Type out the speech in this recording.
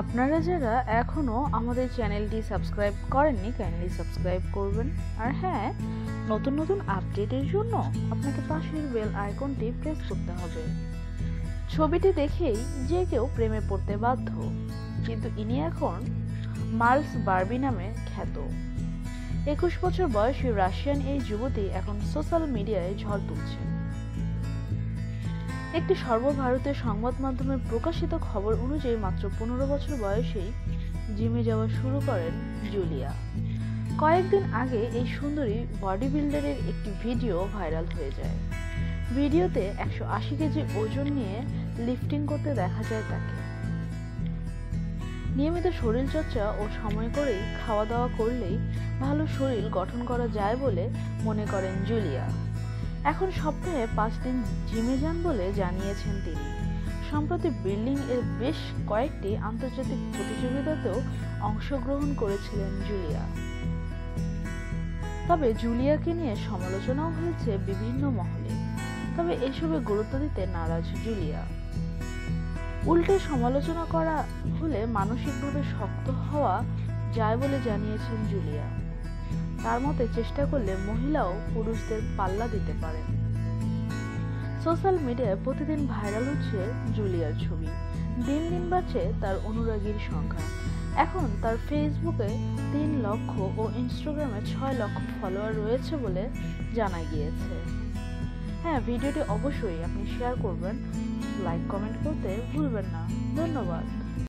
আপনারা যারা এখনও আমাদের চ্যানেলটি সাবস্ক্রাইব করেননি কাইন্ডলি সাবস্ক্রাইব করবেন। আর হ্যাঁ নতুন নতুন আপডেটের জন্য আপনাকে পাশের বেল আইকনটি প্রেস করতে হবে। ছবিটি দেখেই যে কেউ প্রেমে পড়তে বাধ্য, কিন্তু ইনি এখন মার্লস বার্বি নামে খ্যাত। একুশ বছর বয়সী রাশিয়ান এই যুবতী এখন সোশ্যাল মিডিয়ায় ঝড় তুলছেন একটি সর্বভারতীয় সংবাদ মাধ্যমে প্রকাশিত খবর অনুযায়ী মাত্র পনেরো বছর বয়সেই জিমে যাওয়া শুরু করেন জুলিয়া। কয়েকদিন আগে এই সুন্দরী বডি বিল্ডারের একটি ভিডিও ভাইরাল হয়ে যায়। ভিডিওতে একশো আশি কেজি ওজন নিয়ে লিফটিং করতে দেখা যায় তাকে। নিয়মিত শরীরচর্চা ও সময় করেই খাওয়া দাওয়া করলেই ভালো শরীর গঠন করা যায় বলে মনে করেন জুলিয়া। এখন সপ্তাহে পাঁচ দিন জিমে যান বলে জানিয়েছেন তিনি। সম্প্রতি বিল্ডিং এর বেশ কয়েকটি আন্তর্জাতিক প্রতিযোগিতাতেও অংশগ্রহণ করেছিলেন জুলিয়া। তবে জুলিয়াকে নিয়ে সমালোচনাও হয়েছে বিভিন্ন মহলে। তবে এসবে গুরুত্ব দিতে নারাজ জুলিয়া। উল্টে সমালোচনা করা হলে মানসিকভাবে শক্ত হওয়া যায় বলে জানিয়েছেন জুলিয়া। তার মতে চেষ্টা করলে মহিলাও পুরুষদের পাল্লা দিতে পারে। সোশ্যাল মিডিয়ায় প্রতিদিন ভাইরাল হচ্ছে জুলিয়ার ছবি। দিন দিন বাড়ছে তার অনুরাগীর সংখ্যা। এখন তার ফেসবুকে তিন লক্ষ ও ইনস্টাগ্রামে ছয় লক্ষ ফলোয়ার রয়েছে বলে জানা গিয়েছে। হ্যাঁ ভিডিওটি অবশ্যই আপনি শেয়ার করবেন। লাইক, কমেন্ট করতে ভুলবেন না। ধন্যবাদ।